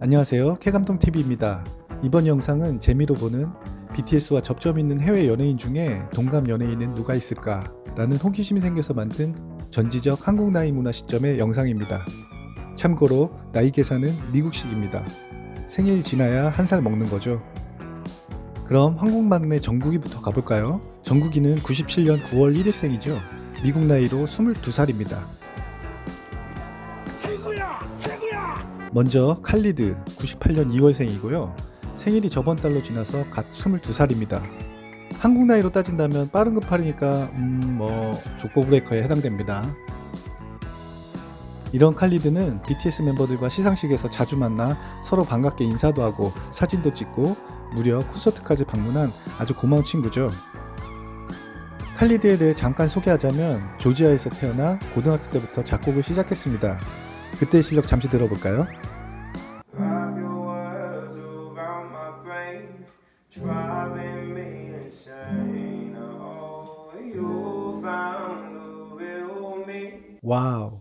안녕하세요. 캐감동TV입니다. 이번 영상은 재미로 보는 BTS와 접점 있는 해외 연예인 중에 동갑 연예인은 누가 있을까? 라는 호기심이 생겨서 만든 전지적 한국 나이 문화 시점의 영상입니다. 참고로 나이 계산은 미국식입니다. 생일 지나야 한 살 먹는 거죠. 그럼 한국 막내 정국이부터 가볼까요? 정국이는 97년 9월 1일생이죠. 미국 나이로 22살입니다. 최고야! 최고야! 먼저 칼리드 98년 2월생이고요. 생일이 저번 달로 지나서 갓 22살입니다. 한국 나이로 따진다면 빠른 급팔이니까 음 뭐 족보 브레이커에 해당됩니다. 이런 칼리드는 BTS 멤버들과 시상식에서 자주 만나 서로 반갑게 인사도 하고 사진도 찍고 무려 콘서트까지 방문한 아주 고마운 친구죠. 칼리드에 대해 잠깐 소개하자면 조지아에서 태어나 고등학교 때부터 작곡을 시작했습니다. 그때의 실력 잠시 들어볼까요? 와우.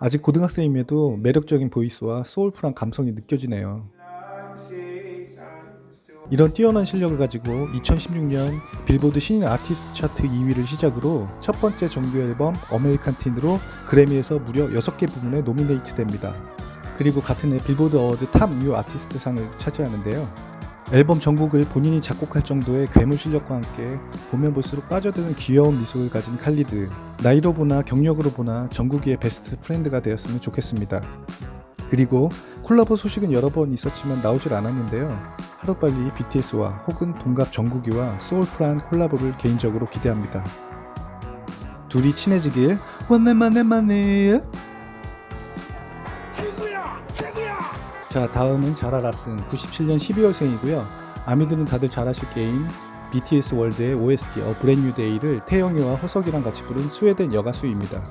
아직 고등학생임에도 매력적인 보이스와 소울풀한 감성이 느껴지네요. 이런 뛰어난 실력을 가지고 2016년 빌보드 신인 아티스트 차트 2위를 시작으로 첫 번째 정규 앨범 어메리칸 틴으로 그래미에서 무려 6개 부문에 노미네이트 됩니다. 그리고 같은 해 빌보드 어워드 탑 뉴 아티스트 상을 차지하는데요. 앨범 전곡을 본인이 작곡할 정도의 괴물 실력과 함께 보면 볼수록 빠져드는 귀여운 미소를 가진 칼리드. 나이로 보나 경력으로 보나 정국이의 베스트 프렌드가 되었으면 좋겠습니다. 그리고 콜라보 소식은 여러 번 있었지만 나오질 않았는데요. 하루빨리 BTS와 혹은 동갑 정국이와 소울풀한 콜라보를 개인적으로 기대합니다. 둘이 친해지길 원내만내만내 최고야! 최고야! 자 다음은 자라라슨 97년 12월생이고요. 아미들은 다들 잘 아실 게임 BTS 월드의 OST 어 브랜뉴 데이를 태영이와 호석이랑 같이 부른 스웨덴 여가수입니다.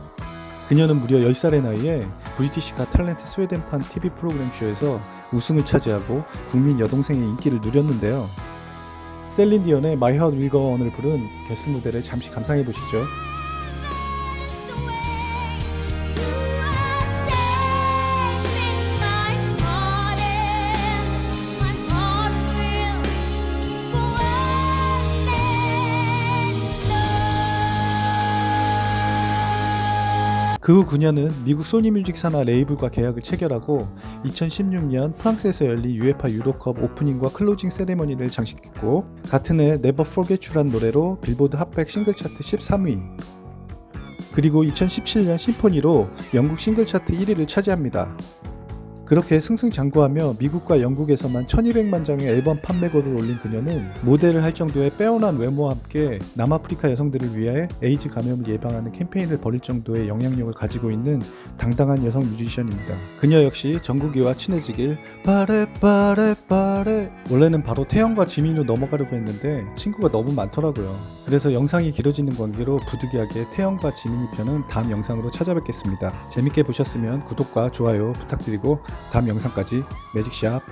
그녀는 무려 10살의 나이에 브리티시 가 탤런트 스웨덴판 TV 프로그램 쇼에서 우승을 차지하고 국민 여동생의 인기를 누렸는데요. 셀린 디언의 Will Go On을 부른 결승 무대를 잠시 감상해 보시죠 그 후 그녀는 미국 소니 뮤직 산하 레이블과 계약을 체결하고 2016년 프랑스에서 열린 UEFA 유로컵 오프닝과 클로징 세레머니를 장식했고 같은 해 Never Forget You란 노래로 빌보드 핫백 싱글 차트 13위 그리고 2017년 심포니로 영국 싱글 차트 1위를 차지합니다. 그렇게 승승장구하며 미국과 영국에서만 1200만 장의 앨범 판매고를 올린 그녀는 모델을 할 정도의 빼어난 외모와 함께 남아프리카 여성들을 위해 에이즈 감염을 예방하는 캠페인을 벌일 정도의 영향력을 가지고 있는 당당한 여성 뮤지션입니다. 그녀 역시 정국이와 친해지길 바래 바래 바래 원래는 바로 태영과 지민으로 넘어가려고 했는데 친구가 너무 많더라고요. 그래서 영상이 길어지는 관계로 부득이하게 태영과 지민이 편은 다음 영상으로 찾아뵙겠습니다. 재밌게 보셨으면 구독과 좋아요 부탁드리고 다음 영상까지 매직샵